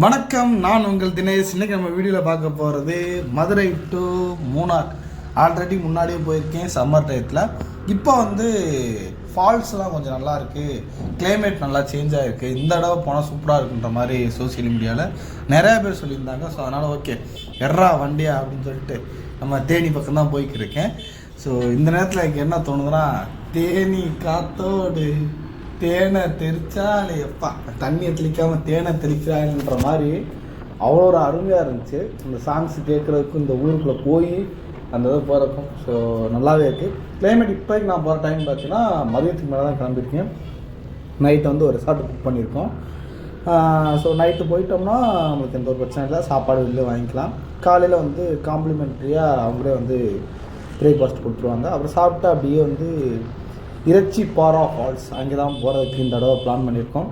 வணக்கம் நான் உங்கள் தினேஷ். இன்றைக்கி நம்ம வீடியோவில் பார்க்க போகிறது மதுரை டு மூணார். ஆல்ரெடி முன்னாடியே போயிருக்கேன் சம்மர் டயத்தில் இப்போ வந்து ஃபால்ஸ்லாம் கொஞ்சம் நல்லா இருக்குது கிளைமேட் நல்லா சேஞ்ச் ஆகிருக்கு இந்த தடவை போனால் சூப்பராக இருக்குன்ற மாதிரி சோஷியல் மீடியாவில் நிறையா பேர் சொல்லியிருந்தாங்க. ஸோ அதனால் ஓகே எர்ரா வண்டியா அப்படின்னு சொல்லிட்டு நம்ம தேனி பக்கம் தான் போய்க்கு இருக்கேன். ஸோ இந்த நேரத்தில் எனக்கு என்ன தோணுதுன்னா தேனி காத்தோடு. தேனை தெளிச்சாலே எப்பா தண்ணியை தெளிக்காம தேனை தெளிச்சாங்கன்ற மாதிரி அவ்வளோ ஒரு அருமையாக இருந்துச்சு. இந்த சாங்ஸ் கேட்குறதுக்கும் இந்த ஊருக்குள்ளே போய் அந்த இது போகிறக்கும் ஸோ நல்லாவே இருக்குது கிளைமேட் இப்போதைக்கு நான் போகிற டைம் பார்த்தீங்கன்னா மதியத்துக்கு மேலே தான் கிளம்பிருக்கேன் நைட் வந்து ஒரு ரிசார்ட் புக் பண்ணியிருக்கோம். ஸோ நைட்டு போயிட்டோம்னா நம்மளுக்கு எந்த ஒரு பிரச்சனை இல்லை. சாப்பாடு வெளில வாங்கிக்கலாம். காலையில் வந்து காம்ப்ளிமெண்ட்ரியாக அவங்களே வந்து பிரேக்ஃபாஸ்ட் கொடுத்துருவாங்க. அப்புறம் சாப்பிட்டு அப்படியே வந்து இறைச்சி பாரா ஃபால்ஸ். அங்கே தான் போகிறதுக்கு இந்த தடவை பிளான் பண்ணியிருக்கோம்.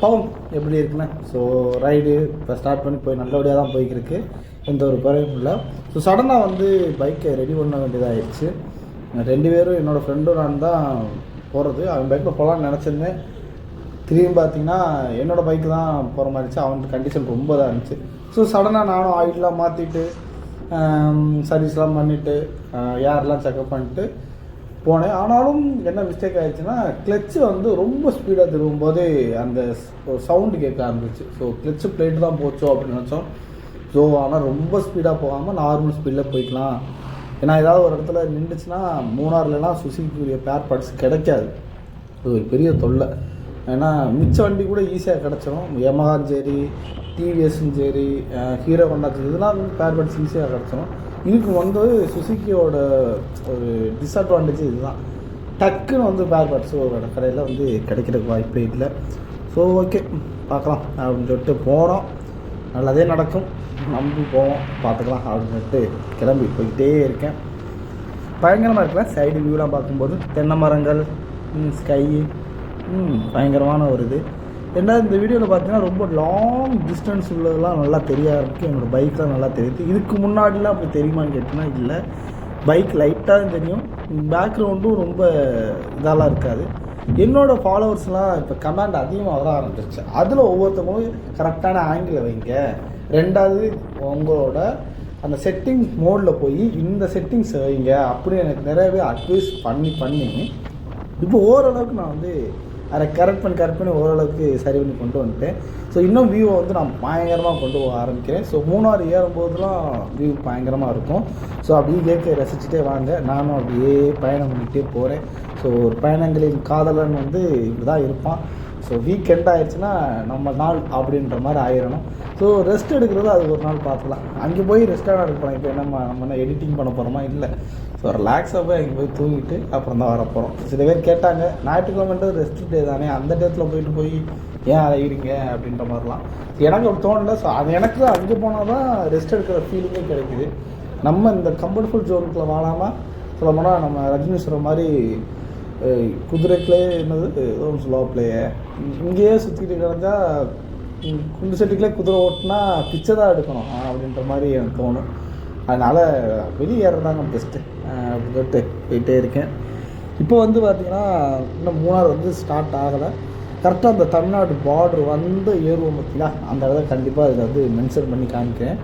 பாவம் எப்படி இருக்குன்னு? ஸோ ரைடு இப்போ ஸ்டார்ட் பண்ணி போய் நல்லபடியாக தான் போய்க்கிருக்கு. எந்த ஒரு குறையும் இல்லை. ஸோ சடனாக வந்து பைக்கை ரெடி பண்ண வேண்டியதாகிடுச்சு ரெண்டு பேரும் என்னோடய ஃப்ரெண்டும் நான் தான் போகிறது அவன் பைக்கில் போகலான்னு நினச்சிருந்தேன். திரும்பி பார்த்தீங்கன்னா என்னோடய பைக்கு தான் போகிற மாதிரி இருந்துச்சு. அவனுக்கு கண்டிஷன் ரொம்ப இதாக இருந்துச்சு. ஸோ சடனாக நானும் ஆயிலெலாம் மாற்றிட்டு சர்வீஸ்லாம் பண்ணிவிட்டு ஏர்லாம் செக்அப் பண்ணிட்டு போனேன். ஆனாலும் என்ன மிஸ்டேக் ஆயிடுச்சுன்னா கிளச்சு வந்து ரொம்ப ஸ்பீடாக திரும்பும் போது அந்த சவுண்டு கேட்க ஆரம்பிச்சு. ஸோ கிளச்சு பிளேட்டு தான் போச்சோ அப்படின்னு நினச்சோம். ஸோ ஆனால் ரொம்ப ஸ்பீடாக போகாமல் நார்மல் ஸ்பீடில் போய்க்கலாம். ஏன்னா ஏதாவது ஒரு இடத்துல நின்றுச்சுன்னா மூணாறுலலாம் சுசுக்கிக்குரிய பேர் பார்ட்ஸ் கிடைக்காது. அது ஒரு பெரிய தொல்லை. ஏன்னா மிச்ச வண்டி கூட ஈஸியாக கிடச்சிரும். யமஹான் சரி டிவிஎஸும் சரி ஹீரோ ஹோண்டா இதெல்லாம் வந்து பேர் பார்ட்ஸ் ஈஸியாக கிடச்சிரும். இதுக்கு வந்து சுசுக்கியோட ஒரு டிஸ்அட்வான்டேஜ் இதுதான். டக்குன்னு வந்து பேர் பார்ட்ஸ் ஒரு கடையில் வந்து கிடைக்கிறதுக்கு வாய்ப்பே இல்லை. ஸோ ஓகே பார்க்கலாம் அப்படின்னு சொல்லிட்டு போகிறோம் நல்லதே நடக்கும். நம்பி போவோம். பார்த்துக்கலாம் அப்படின்னு சொல்லிட்டு கிளம்பி போய்கிட்டே இருக்கேன். பயங்கரமாக இருக்குல்ல? சைடு வியூலாம் பார்க்கும்போது தென்னை மரங்கள் ஸ்கை பயங்கரமான ஒரு இது. ஏன்னா இந்த வீடியோவில் பார்த்தீங்கன்னா ரொம்ப லாங் டிஸ்டன்ஸ் உள்ளதெல்லாம் நல்லா தெரிய ஆரம்பிக்கும். என்னோடய பைக்லாம் நல்லா தெரியுது. இதுக்கு முன்னாடிலாம் அப்படி தெரியுமான்னு கேட்டிங்கன்னா இல்லை. பைக் லைட்டாக தெரியும். பேக்ரவுண்டும் ரொம்ப இதெல்லாம் இருக்காது. என்னோடய ஃபாலோவர்ஸ்லாம் இப்போ கமாண்ட் அதிகமாக வர ஆரம்பிச்சிருச்சு. அதில் ஒவ்வொருத்தவங்களும் கரெக்டான ஆங்கிளில் வைங்க. ரெண்டாவது உங்களோட அந்த செட்டிங்ஸ் மோடில் போய் இந்த செட்டிங்ஸ் வைங்க. அப்படின்னு எனக்கு நிறையவே அட்வைஸ் பண்ணி பண்ணி இப்போ ஓரளவுக்கு நான் வந்து அதை கரெக்ட் பண்ணி கரெக்ட் பண்ணி ஓரளவுக்கு சரி பண்ணி கொண்டு வந்துட்டேன். ஸோ இன்னும் வியூவை வந்து நான் பயங்கரமாக கொண்டு போக ஆரம்பிக்கிறேன். ஸோ மூணாறு ஏறும்போதெல்லாம் வியூ பயங்கரமாக இருக்கும். ஸோ அப்படியே இயற்கையை ரசிச்சுட்டே வாங்க. நானும் அப்படியே பயணம் பண்ணிகிட்டே போகிறேன் ஸோ ஒரு பயணங்களின் காதலன் வந்து இப்படி தான் இருப்பான். ஸோ வீக்கெண்ட் ஆயிடுச்சுன்னா நம்ம நாள் அப்படின்ற மாதிரி ஆயிடணும் ஸோ ரெஸ்ட் எடுக்கிறது அது ஒரு நாள் பார்த்துக்கலாம். அங்கே போய் ரெஸ்டாக எடுக்க இப்போ நம்ம நம்ம என்ன எடிட்டிங் பண்ண போகிறோமா இல்லை. ஸோ ரிலாக்ஸாக போய் அங்கே போய் தூங்கிட்டு அப்புறம் தான் வர போகிறோம் சில பேர் கேட்டாங்க ஞாயிற்றுக்கிழமைன்றது ரெஸ்ட் டே தானே? அந்த டேத்தில் போயிட்டு போய் ஏன் அலைகிறீங்க அப்படின்ற மாதிரிலாம். எனக்கு ஒரு தோணலை. ஸோ அது எனக்கு அங்கே போனால் தான் ரெஸ்ட் எடுக்கிற ஃபீலிங்கே கிடைக்குது. நம்ம இந்த கம்ஃபர்டபுள் ஜோனுக்குள்ளே வாழாமல் சொல்ல போனால் நம்ம ரஜினி சொல்கிற மாதிரி குதிரைக்குள்ளே என்னது? ஏதோ ஒன்று சொல்லுவா இங்கேயே சுற்றிட்டு கிடந்தா குண்டு செட்டுக்குள்ளே குதிரை ஓட்டினா பிச்சை தான் எடுக்கணும் அப்படின்ற மாதிரி எனக்கு தோணும். அதனால் வெளியே ஏறதாங்க பெஸ்ட்டு அப்படின்னு சொல்லிட்டு போயிட்டே இருக்கேன். இப்போ வந்து பார்த்திங்கன்னா இன்னும் மூணார் வந்து ஸ்டார்ட் ஆகலை. கரெக்டாக அந்த தமிழ்நாடு பார்டர் வந்து ஏறுவோம் பார்த்தீங்களா அந்த இடத்த கண்டிப்பாக இதில் வந்து மென்ஷன் பண்ணி காமிக்கிறேன்.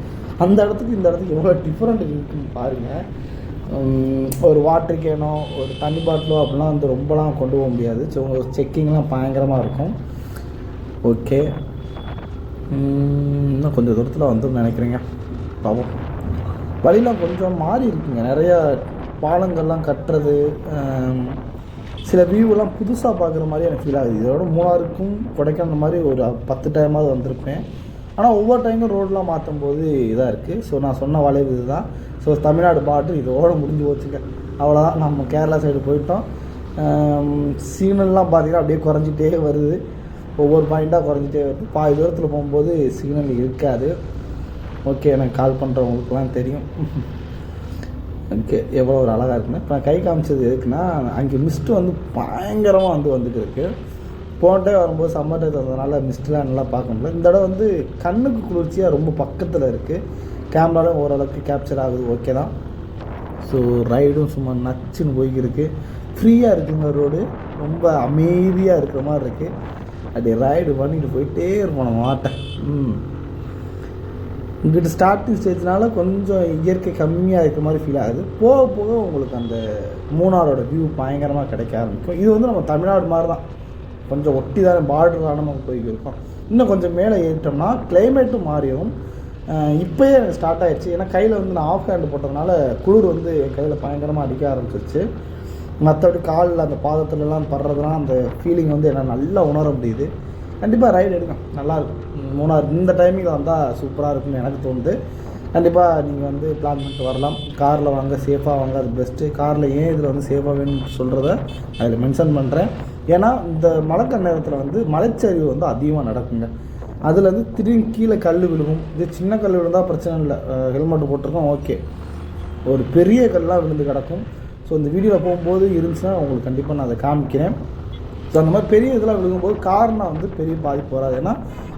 அந்த இடத்துக்கு இந்த இடத்துக்கு எவ்வளோ டிஃப்ரெண்ட் இருக்குன்னு பாருங்கள் ஒரு வாட்டர் கேனோ ஒரு தண்ணி பாட்டிலோ அப்படிலாம் வந்து ரொம்பலாம் கொண்டு போக முடியாது. ஸோ செக்கிங்லாம் பயங்கரமாக இருக்கும். ஓகே இன்னும் கொஞ்சம் தூரத்தில் வந்து நினைக்கிறேங்க. பாவம் வழிலாம் கொஞ்சம் மாறி இருக்குங்க. நிறையா பாலங்கள்லாம் கட்டுறது சில வியூவெல்லாம் புதுசாக பார்க்குற மாதிரி எனக்கு ஃபீல் ஆகுது. இதோட மூணாருக்கும் கொடைக்கானல் மாதிரி ஒரு பத்து டைமாவது வந்திருப்பேன். ஆனால் ஒவ்வொரு டைமும் ரோடெலாம் மாற்றும் போது இதாக இருக்குது ஸோ நான் சொன்ன வளைவு இதுதான். ஸோ தமிழ்நாடு பாட்டு இதோடு முடிஞ்சு போச்சுங்க. அவ்வளோதான் நம்ம கேரளா சைடு போயிட்டோம். சிக்னல்லாம் பார்த்தீங்கன்னா அப்படியே குறைஞ்சிட்டே வருது. ஒவ்வொரு பாயிண்ட்டாக குறைஞ்சிட்டே வருது. பாதி தூரத்தில் போகும்போது சிக்னல் இருக்காது. ஓகே எனக்கு கால் பண்ணுறவங்களுக்குலாம் தெரியும். ஓகே எவ்வளோ ஒரு அழகாக இருக்குன்னு. இப்போ நான் கை காமிச்சது எதுக்குன்னா அங்கே மிஸ்ட்டு வந்து பயங்கரமாக வந்து வந்துட்டு இருக்குது போன வரும்போது சம்மர் டேஸ் வந்ததுனால மிஸ்ட்லாம் நல்லா பார்க்க முடியல. இந்த தடவை வந்து கண்ணுக்கு குளிர்ச்சியாக ரொம்ப பக்கத்தில் இருக்குது கேமராலும் ஓரளவுக்கு கேப்சர் ஆகுது ஓகே தான். ஸோ ரைடும் சும்மா நச்சுன்னு போய்க்கிருக்கு. ஃப்ரீயாக இருக்குங்க ரோடு ரொம்ப அமைதியாக இருக்கிற மாதிரி இருக்குது அப்படி ரைடு பண்ணிட்டு போயிட்டே இருப்போம் மாட்டேன் ம். இங்கிட்டு ஸ்டார்டிங் ஸ்டேஜ்னால கொஞ்சம் இயற்கை கம்மியாக இருக்கிற மாதிரி ஃபீல் ஆகுது. போக போக உங்களுக்கு அந்த மூணாரோட வியூ பயங்கரமாக கிடைக்க ஆரம்பிக்கும். இது வந்து நம்ம தமிழ்நாடு மாதிரி தான் கொஞ்சம் ஒட்டி தானே பார்டர் தானே நம்ம போய்க்கிருக்கோம். இன்னும் கொஞ்சம் மேலே ஏறிட்டோம்னா கிளைமேட்டும் மாறியும் இப்போயே எனக்கு ஸ்டார்ட் ஆகிடுச்சு ஏன்னா கையில் வந்து நான் ஆஃப் ஹேண்டு போட்டதுனால குளிர் வந்து என் கையில் பயங்கரமாக அடிக்க ஆரம்பிச்சிருச்சு. மற்றபடி காலில் அந்த பாதத்துலலாம் படுறதுலாம் அந்த ஃபீலிங் வந்து என்னால் நல்லா உணர முடியுது. கண்டிப்பாக ரைடு எடுக்கும் நல்லாயிருக்கும் மூணார் இந்த டைமிங்கில் வந்தால் சூப்பராக இருக்கும்னு எனக்கு தோணுது. கண்டிப்பாக நீங்கள் வந்து பிளான் பண்ணிட்டு வரலாம். காரில் வாங்க சேஃபாக வாங்க. அது பெஸ்ட்டு காரில் ஏன் இதில் வந்து சேஃபாக வேணும்னு சொல்கிறத அதில் மென்ஷன் பண்ணுறேன் ஏன்னா இந்த மழைக்க நேரத்தில் வந்து மலைச்சரிவு வந்து அதிகமாக நடக்குங்க. அதில் வந்து திடீர்னு கீழே கல் விழுகும். இது சின்ன கல் விழுந்தால் பிரச்சனை இல்லை. ஹெல்மெட் போட்டிருக்கோம் ஓகே ஒரு பெரிய கல்லாக விழுந்து கிடக்கும். ஸோ இந்த வீடியோவில் போகும்போது இருந்துச்சுன்னா உங்களுக்கு கண்டிப்பாக நான் அதை காமிக்கிறேன். ஸோ அந்த மாதிரி பெரிய இதெல்லாம் விழுகும்போது கார்னால் வந்து பெரிய பாதிப்பு வராது. ஏன்னா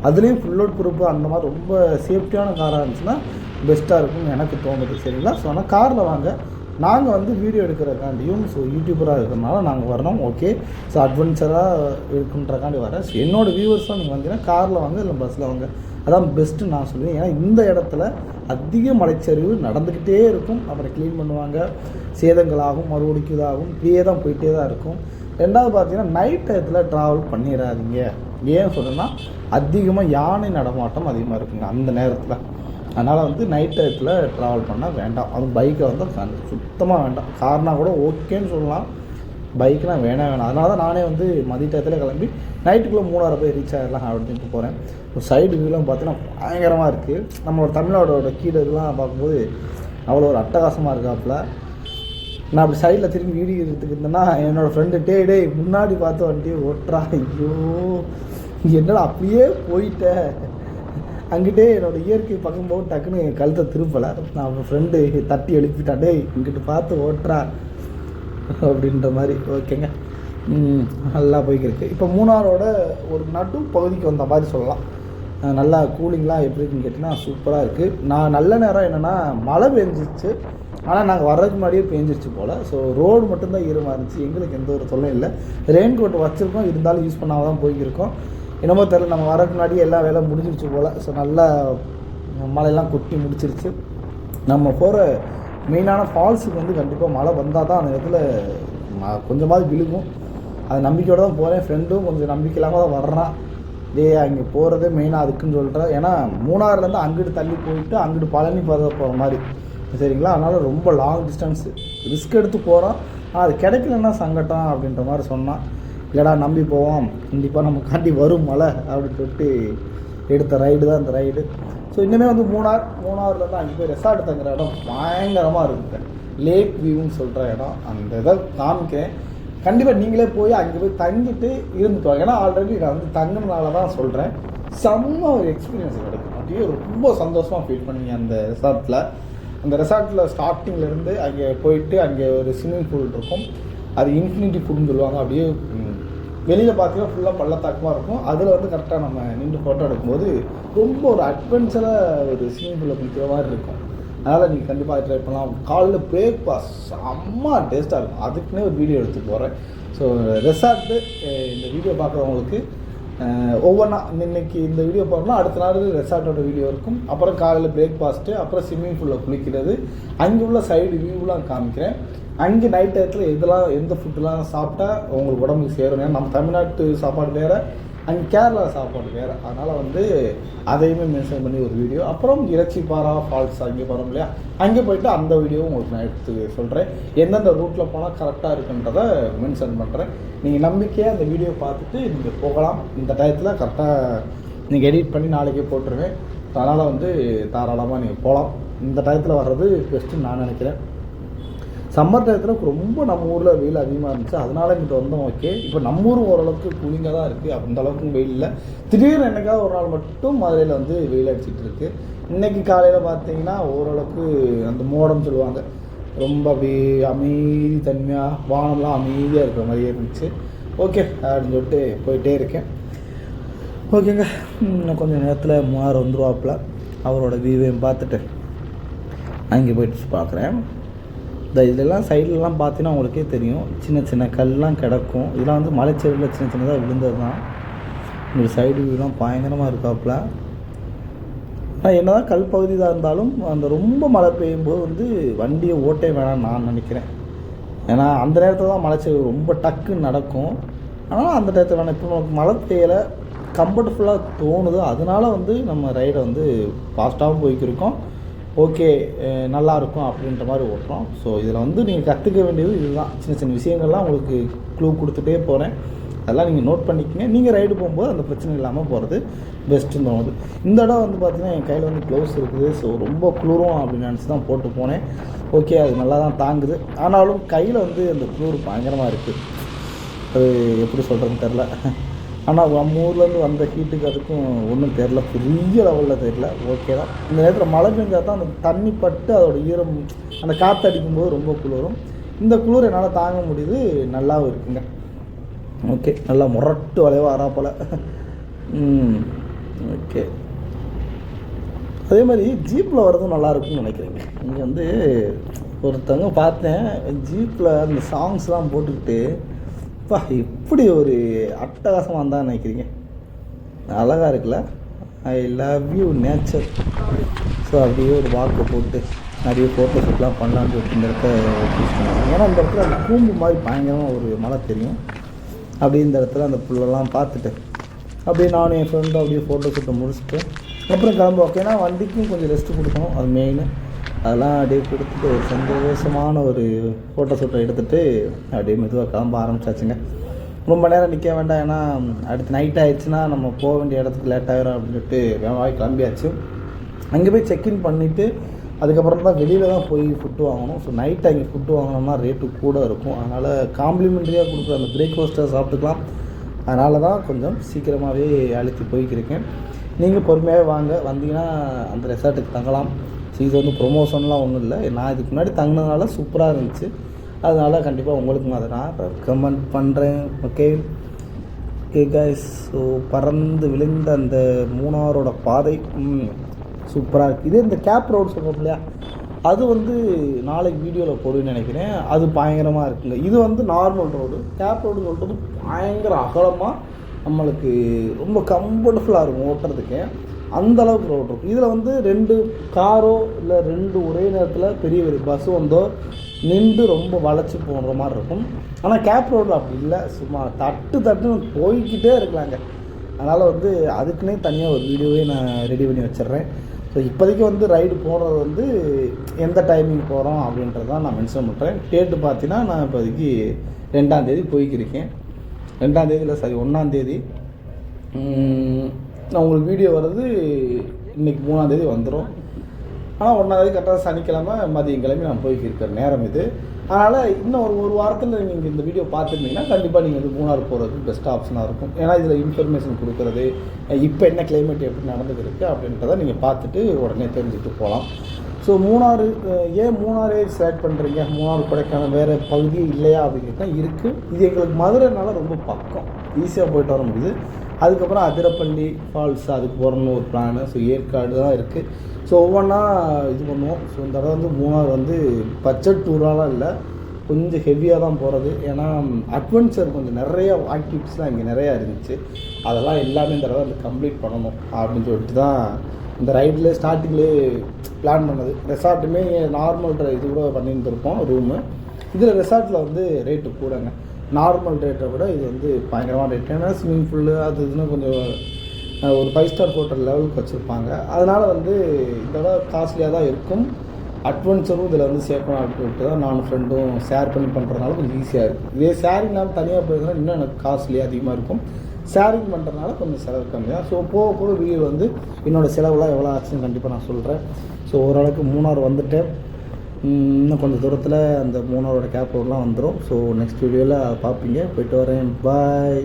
அதுலேயும் ஃபுல் அவுட் ப்ரூஃப் அந்த மாதிரி ரொம்ப சேஃப்டியான காராக இருந்துச்சுன்னா பெஸ்ட்டாக இருக்கும்னு எனக்கு தோணுது சரிங்களா? ஸோ ஆனால் காரில் வாங்க. நாங்கள் வந்து வீடியோ எடுக்கிறக்காண்டியும் ஸோ யூடியூபராக இருக்கிறனால நாங்கள் வரணும் ஓகே ஸோ அட்வென்ச்சராக இருக்குன்றக்காண்டி வரேன் ஸோ என்னோடய வியூவர்ஸாக நீங்கள் வந்தீங்கன்னா காரில் வாங்க இல்லை பஸ்ஸில் வாங்க. அதான் பெஸ்ட்டு நான் சொல்லுவேன். ஏன்னா இந்த இடத்துல அதிக மலைச்சரிவு நடந்துக்கிட்டே இருக்கும். அப்புறம் க்ளீன் பண்ணுவாங்க. சேதங்களாகும் மறுபடிக்குதாகும் இப்படியே தான் போயிட்டே தான் இருக்கும். ரெண்டாவது பார்த்தீங்கன்னா நைட் டயத்தில் ட்ராவல் பண்ணிடாதீங்க. ஏன் சொல்கிறேன்னா அதிகமாக யானை நடமாட்டம் அதிகமாக இருக்குங்க அந்த நேரத்தில். அதனால் வந்து நைட் டயத்தில் ட்ராவல் பண்ணால் வேண்டாம். அதுவும் பைக்கை வந்து சுத்தமாக வேண்டாம். கார்னா கூட ஓகேன்னு சொல்லலாம். பைக்லாம் வேணாம் வேணாம். அதனால தான் நானே வந்து மதிய டயத்தில் கிளம்பி நைட்டுக்குள்ளே மூணாறு போய் ரீச் ஆகிடலாம் அப்படின்னு போகிறேன் ஒரு சைடு வியூலாம் பார்த்தீங்கன்னா பயங்கரமாக இருக்குது நம்மளோட தமிழ்நாடோட கீழே இதெல்லாம் பார்க்கும்போது அவ்வளோ ஒரு அட்டகாசமாக இருக்காப்புல. நான் அப்படி சைடில் திரும்பி வீடியோ எடுத்துக்கிட்டு இருந்தேன்னா என்னோடய ஃப்ரெண்டு டே டே முன்னாடி பார்த்து வண்டி ஓட்டுறா ஐயோ என்னடா அப்படியே போயிட்டேன் அங்கிட்டே என்னோடய இயற்கை பக்கம் போக டக்குன்னு கழுத்தை திருப்பலை. நான் ஃப்ரெண்டு தட்டி எழுப்பிட்டான் இங்கிட்டு பார்த்து ஓட்டுறா. அப்படின்ற மாதிரி ஓகேங்க நல்லா போய்க்கிருக்கு. இப்போ மூணாரோட ஒரு நடு பகுதிக்கு வந்த மாதிரி சொல்லலாம். நல்லா கூலிங்லாம் எப்படி இருக்குன்னு கேட்டிங்கன்னா சூப்பராக இருக்குது நான் நல்ல நேரம் என்னென்னா மழை பெஞ்சிச்சு ஆனால் நாங்கள் வர்றதுக்கு முன்னாடியே பேஞ்சிருச்சு போல். ஸோ ரோடு மட்டும்தான் ஈரமாக இருந்துச்சு. எங்களுக்கு எந்த ஒரு தொல்லையும் இல்லை. ரெயின் கோட் வச்சுருக்கோம். இருந்தாலும் யூஸ் பண்ணாமல் தான் போய்க்கிருக்கோம். என்னமோ தெரியல நம்ம வரக்கு முன்னாடி எல்லா வேலை முடிஞ்சிருச்சு போல். ஸோ நல்லா மழையெல்லாம் கொட்டி முடிச்சிருச்சு. நம்ம போகிற மெயினான ஃபால்ஸுக்கு வந்து கண்டிப்பாக மழை வந்தால் தான் அந்த இடத்துல கொஞ்சமாவது விழுகும். அது நம்பிக்கையோடு தான் போகிறேன் ஃப்ரெண்டும் கொஞ்சம் நம்பிக்கை இல்லாமல் தான் வர்றான். டே அங்கே போகிறதே மெயினாக அதுக்குன்னு சொல்கிறேன் ஏன்னா மூணாறுலேருந்து அங்கிட்டு தள்ளி போயிட்டு அங்கிட்டு பழனி போகிற போகிற மாதிரி. சரிங்களா? அதனால் ரொம்ப லாங் டிஸ்டன்ஸு ரிஸ்க் எடுத்து போகிறோம் ஆனால் அது கிடைக்கலன்னா சங்கட்டம் அப்படின்ற மாதிரி சொன்னான். இல்லைடா நம்பி போவோம். கண்டிப்பாக நம்ம காட்டி வரும் மழை அப்படின்னு சொல்லிட்டு எடுத்த ரைடு தான் இந்த ரைடு ஸோ இன்னுமே வந்து மூணார் மூணாரில் தான் அங்கே போய் ரெசார்ட் தங்குற இடம் பயங்கரமாக இருக்குது லேக் வியூன்னு சொல்கிற இடம். அந்த இதை காமிக்கிறேன். கண்டிப்பாக நீங்களே போய் அங்கே போய் தங்கிட்டு இருந்துட்டு வாங்க ஏன்னா ஆல்ரெடி நான் வந்து தங்கினால தான் சொல்கிறேன் செம்ம ஒரு எக்ஸ்பீரியன்ஸ் கிடைக்கும். அப்படியே ரொம்ப சந்தோஷமாக ஃபீல் பண்ணீங்க அந்த ரெசார்ட்டில் அந்த ரெசார்ட்டில் ஸ்டார்டிங்லேருந்து அங்கே போயிட்டு அங்கே ஒரு ஸ்விம்மிங் பூல் இருக்கும். அது இன்ஃபினிட்டி ஃபுட்னு சொல்லுவாங்க. அப்படியே வெளியில் பார்த்தீங்கன்னா ஃபுல்லாக பள்ளத்தாக்கமாக இருக்கும். அதில் வந்து கரெக்டாக நம்ம நின்று ஃபோட்டோ எடுக்கும்போது ரொம்ப ஒரு அட்வென்ச்சராக ஒரு ஸ்விம்மிங் பூலில் குளிக்கிற மாதிரி இருக்கும். அதனால் நீங்கள் கண்டிப்பாக ட்ரை பண்ணலாம். காலையில் பிரேக்ஃபாஸ்ட் செம்ம டேஸ்ட்டாக இருக்கும். அதுக்குன்னே ஒரு வீடியோ எடுத்து போகிறேன் ஸோ ரெசார்ட்டு இந்த வீடியோ பார்க்குறவங்களுக்கு ஒவ்வொன்றா இன்னைக்கு இந்த வீடியோ பார்க்கணும் அடுத்த நாள் ரெசார்ட்டோட வீடியோ இருக்கும். அப்புறம் காலையில் பிரேக்ஃபாஸ்ட்டு அப்புறம் ஸ்விம்மிங் பூலில் குளிக்கிறது. அங்கே உள்ள சைடு வியூலாம் காமிக்கிறேன். அங்கே நைட் டயத்தில் எதெல்லாம் எந்த ஃபுட்டுலாம் சாப்பிட்டா உங்களுக்கு உடம்புக்கு சேரும்? ஏன்னா நம்ம தமிழ்நாட்டு சாப்பாடு வேறு அங்கே கேரளா சாப்பாடு வேறு. அதனால் வந்து அதையுமே மென்ஷன் பண்ணி ஒரு வீடியோ அப்புறம் இறைச்சி பாரா ஃபால்ஸ் அங்கே போகிறோம் இல்லையா? அங்கே போயிட்டு அந்த வீடியோவும் உங்களுக்கு நான் எடுத்து சொல்கிறேன் எந்தெந்த ரூட்டில் போனால் கரெக்டாக இருக்குன்றதை மென்ஷன் பண்ணுறேன் நீங்கள் நம்பிக்கையாக அந்த வீடியோ பார்த்துட்டு நீங்கள் போகலாம். இந்த டயத்தில் கரெக்டாக நீங்கள் எடிட் பண்ணி நாளைக்கே போட்டுருவேன் அதனால் வந்து தாராளமாக நீங்கள் போகலாம் இந்த டயத்தில் வர்றது பெஸ்ட்டுன்னு நான் நினைக்கிறேன். சம்மர் டயத்தில் ரொம்ப நம்ம ஊரில் வெயில் அதிகமாக இருந்துச்சு. அதனால் இங்கிட்ட வந்தோம் ஓகே இப்போ நம்ம ஊர் ஓரளவுக்கு கூலிங்காக தான் இருக்குது அந்த அளவுக்கு வெயில் இல்லை. திடீர்னு என்னைக்காவது ஒரு நாள் மட்டும் மதுரையில் வந்து வெயில் அடிச்சிட்டு இருக்கு. இன்னைக்கு காலையில் பார்த்தீங்கன்னா ஓரளவுக்கு அந்த மோடம் சொல்லுவாங்க. ரொம்ப அப்படி அமைதி தன்மையாக வானம்லாம் அமைதியாக இருக்கிற மாதிரியே இருந்துச்சு. ஓகே அப்படின்னு சொல்லிட்டு போயிட்டே இருக்கேன். ஓகேங்க இன்னும் கொஞ்சம் நேரத்தில் மூணாறு வந்துருவாப்புல. அவரோட வியூவையும் பார்த்துட்டு அங்கே போயிட்டு பார்க்குறேன். இந்த இதெல்லாம் சைட்லலாம் பார்த்தீங்கன்னா உங்களுக்கே தெரியும். சின்ன சின்ன கல்லாம் கிடக்கும். இதெல்லாம் வந்து மலைச்செடியில் சின்ன சின்னதாக விழுந்தது தான் இந்த சைடு வியூலாம் பயங்கரமாக இருக்காப்புல. ஆனால் என்னதான் கல் பகுதி தான் இருந்தாலும் அந்த ரொம்ப மழை பெய்யும் போது வந்து வண்டியை ஓட்டே வேணாம்னு நான் நினைக்கிறேன். ஏன்னா அந்த நேரத்தில் தான் மலைச்சரிவு ரொம்ப டக்குன்னு நடக்கும். ஆனால் அந்த நேரத்தில் வேணாம். இப்போ நமக்கு மழை பெய்யலை. கம்ஃபர்டபுளாக தோணுது. அதனால வந்து நம்ம ரைடை வந்து ஃபாஸ்ட்டாகவும் போய்க்கிருக்கோம். ஓகே நல்லா இருக்கும் அப்படின்ற மாதிரி ஓட்டுறோம். ஸோ இதில் வந்து நீங்கள் கற்றுக்க வேண்டியது இதுதான். சின்ன சின்ன விஷயங்கள்லாம் உங்களுக்கு க்ளூ கொடுத்துட்டே போகிறேன் அதெல்லாம் நீங்கள் நோட் பண்ணிக்கங்க. நீங்கள் ரைடு போகும்போது அந்த பிரச்சனை இல்லாமல் போகிறது பெஸ்ட்டுன்னு தோணுது. இந்த இடம் வந்து பார்த்தீங்கன்னா என் கையில் வந்து க்ளவுஸ் இருக்குது. ஸோ ரொம்ப குளிரும் அப்படின்னு நினச்சி தான் போட்டு போனேன். ஓகே அது நல்லா தான் தாங்குது. ஆனாலும் கையில் வந்து அந்த குளிர் பயங்கரமாக இருக்குது அது எப்படி சொல்கிறதுன்னு தெரில. ஆனால் நம்ம ஊர்லேருந்து வந்த ஹீட்டுக்கு அதுக்கும் ஒன்றும் தெரில பெரிய லெவலில் தெரில ஓகே தான். இந்த நேரத்தில் மழை பெஞ்சா தான் அந்த தண்ணி பட்டு அதோடய ஈரம் அந்த காற்று அடிக்கும்போது ரொம்ப குளிரும். இந்த குளிர் என்னால் தாங்க முடியுது. நல்லாவும் இருக்குங்க. ஓகே நல்லா முரட்டு வளைவாக வரா போல். ஓகே அதே மாதிரி ஜீப்பில் வர்றதும் நல்லா இருக்கும்னு நினைக்கிறேங்க. இங்கே வந்து ஒருத்தவங்க பார்த்தேன். ஜீப்பில் அந்த சாங்ஸ்லாம் போட்டுக்கிட்டு அப்பா எப்படி ஒரு அட்டகாசமாக இருந்தால் நினைக்கிறீங்க? அழகாக இருக்குல்ல? I love you nature so அப்படியே ஒரு வாக்கு போட்டு நிறைய ஃபோட்டோ ஷூட்லாம் பண்ணலான்னு சொல்லிட்டு இந்த இடத்த சூஸ் பண்ணுவாங்க ஏன்னா இந்த இடத்துல அந்த கூம்பு மாதிரி பயங்கரமாக ஒரு மலை தெரியும். அப்படியே இந்த இடத்துல அந்த புல்லெல்லாம் பார்த்துட்டு அப்படியே நானும் என் ஃப்ரெண்டும் அப்படியே ஃபோட்டோ ஷூட்டை முடிச்சுட்டு அப்புறம் கிளம்ப ஏன்னா வண்டிக்கும் கொஞ்சம் ரெஸ்ட் கொடுக்கணும். அது மெயின் அதெல்லாம் அப்படியே கொடுத்துட்டு ஒரு சந்தோஷமான ஒரு ஃபோட்டோ ஷூட்டை எடுத்துகிட்டு அப்படியே மெதுவாக கிளம்ப ஆரம்பிச்சாச்சுங்க. ரொம்ப நேரம் நிற்க வேண்டாம். ஏன்னா அடுத்து நைட் ஆயிடுச்சுன்னா நம்ம போக வேண்டிய இடத்துக்கு லேட் ஆகிரும் அப்படின்னு சொல்லிட்டு வேகமாக கிளம்பியாச்சு. அங்கே போய் செக்இன் பண்ணிவிட்டு அதுக்கப்புறம் தான் வெளியில் தான் போய் ஃபுட்டு வாங்கணும். ஸோ நைட் அங்கே ஃபுட்டு வாங்கினோம்னா ரேட்டு கூட இருக்கும். அதனால் காம்ப்ளிமெண்ட்ரியாக கொடுக்குற அந்த பிரேக்ஃபாஸ்ட்டை சாப்பிட்டுக்கலாம். அதனால தான் கொஞ்சம் சீக்கிரமாகவே அழுத்தி போய்க்கிருக்கேன். நீங்கள் பொறுமையாகவே வாங்க. வந்தீங்கன்னா அந்த ரெசார்ட்டுக்கு தங்கலாம். ஸோ இது வந்து ப்ரொமோஷன்லாம் ஒன்றும் இல்லை. நான் இதுக்கு முன்னாடி தங்கினதுனால சூப்பராக இருந்துச்சு. அதனால் கண்டிப்பாக உங்களுக்கு அதை நான் ரெக்கமெண்ட் பண்ணுறேன் ஓகே ஓகே கைஸ் ஸோ பறந்து விழுந்த அந்த மூணாரோட பாதை சூப்பராக இருக்குது இதே இந்த கேப் ரோடு சொல்கிறோம் இல்லையா? அது வந்து நாளைக்கு வீடியோவில் போடுவேன்னு நினைக்கிறேன். அது பயங்கரமாக இருக்குங்க. இது வந்து நார்மல் ரோடு கேப் ரோடு சொல்கிறது பயங்கர அகலமாக நம்மளுக்கு ரொம்ப கம்ஃபர்டபுளாக இருக்கும் ஓட்டுறதுக்கு. அந்த அளவுக்கு ரோடு இருக்கும். இதில் வந்து ரெண்டு காரோ இல்லை ரெண்டு ஒரே நேரத்தில் பெரிய பெரிய பஸ் வந்தோ நின்று ரொம்ப வளைச்சி போன்ற மாதிரி இருக்கும். ஆனால் கேப் ரோடு அப்படி இல்லை. சும்மா தட்டு தட்டுன்னு போய்கிட்டே இருக்கலாங்க. அதனால் வந்து அதுக்குன்னே தனியாக ஒரு வீடியோவே நான் ரெடி பண்ணி வச்சிடுறேன். ஸோ இப்போதைக்கு வந்து ரைடு போகிறது வந்து எந்த டைமிங் போகிறோம் அப்படின்றது தான் நான் மென்ஷன் பண்ணுறேன் டேட்டு பார்த்தீங்கன்னா நான் இப்போதைக்கு ரெண்டாந்தேதி போய்க்கிருக்கேன். ரெண்டாந்தேதி இல்லை சாரி ஒன்றாந்தேதி நான் உங்களுக்கு வீடியோ வர்றது இன்றைக்கி மூணாந்தேதி வந்துடும் ஆனால் ஒன்றாந்தேதி கரெக்டாக சனிக்கிழமை மதியம் கிழமை நான் போய்க்கிருக்கிற நேரம் இது. அதனால் இன்னும் ஒரு ஒரு வாரத்தில் நீங்கள் இந்த வீடியோ பார்த்துருந்தீங்கன்னா கண்டிப்பாக நீங்கள் வந்து மூணார் போகிறது பெஸ்ட் ஆப்ஷனாக இருக்கும். ஏன்னா இதில் இன்ஃபர்மேஷன் கொடுக்குறது இப்போ என்ன கிளைமேட் எப்படி நடந்துருக்கு அப்படின்றத நீங்கள் பார்த்துட்டு உடனே தெரிஞ்சுட்டு போகலாம் ஸோ மூணாறு ஏன் மூணாரே செலக்ட் பண்ணுறீங்க மூணாறு கொடைக்கானல் வேறு பகுதி இல்லையா அப்படிங்கிறது இருக்குது இது எங்களுக்கு மதுரைனால ரொம்ப பக்கம். ஈஸியாக போயிட்டு வர முடியுது. அதுக்கப்புறம் அதிரப்பள்ளி ஃபால்ஸ் அதுக்கு போகிறோம்னு ஒரு பிளானு ஸோ ஏற்காடு தான் இருக்குது ஸோ ஒவ்வொன்றா இது பண்ணுவோம். ஸோ இந்த தடவை வந்து மூணாவது வந்து பட்ஜெட் டூராலாம் இல்லை. கொஞ்சம் ஹெவியாக தான் போகிறது ஏன்னா அட்வென்ச்சர் கொஞ்சம் நிறைய ஆக்டிவிட்டிஸ்லாம் இங்கே நிறையா இருந்துச்சு. அதெல்லாம் எல்லாமே இந்த தடவை வந்து கம்ப்ளீட் பண்ணணும் அப்படின்னு சொல்லிட்டு தான் இந்த ரைடில் ஸ்டார்டிங்லேயே பிளான் பண்ணது. ரெசார்ட்டுமே நார்மல் இது கூட பண்ணியிருந்துருப்போம் ரூமு இதில் ரெசார்ட்டில் வந்து ரேட்டு கூடங்க. நார்மல் ரேட்டை விட இது வந்து பயங்கரமான ரேட் ஏன்னா ஸ்விம்மிங் பூலு அது இதுன்னு கொஞ்சம் ஒரு ஃபைவ் ஸ்டார் ஹோட்டல் லெவலுக்கு வச்சுருப்பாங்க. அதனால் வந்து இந்த காஸ்ட்லியாக தான் இருக்கும். அட்வென்ச்சரும் இதில் வந்து சேர்க்கணும் அப்படின்னு சொல்லிட்டு தான் நானும் ஃப்ரெண்டும் ஷேர் பண்ணி பண்ணுறதுனால கொஞ்சம் ஈஸியாக இருக்குது இதே ஷேரிங் இல்லாமல் தனியாக போயிருந்தா இன்னும் எனக்கு காஸ்ட்லி அதிகமாக இருக்கும். ஷேரிங் பண்ணுறதுனால கொஞ்சம் செலவு கம்மியாக ஸோ போக போக வீடியோ வந்து என்னோடய செலவுலாம் எவ்வளோ ஆச்சுன்னு கண்டிப்பாக நான் சொல்கிறேன் ஸோ ஓரளவுக்கு மூணார் வந்துட்டேன். இன்னும் கொஞ்சம் தூரத்தில் அந்த மூணாரோட கேப் ரோடெலாம் வந்துடும் ஸோ நெக்ஸ்ட் வீடியோவில் பார்ப்பீங்க போயிட்டு வரேன். பாய்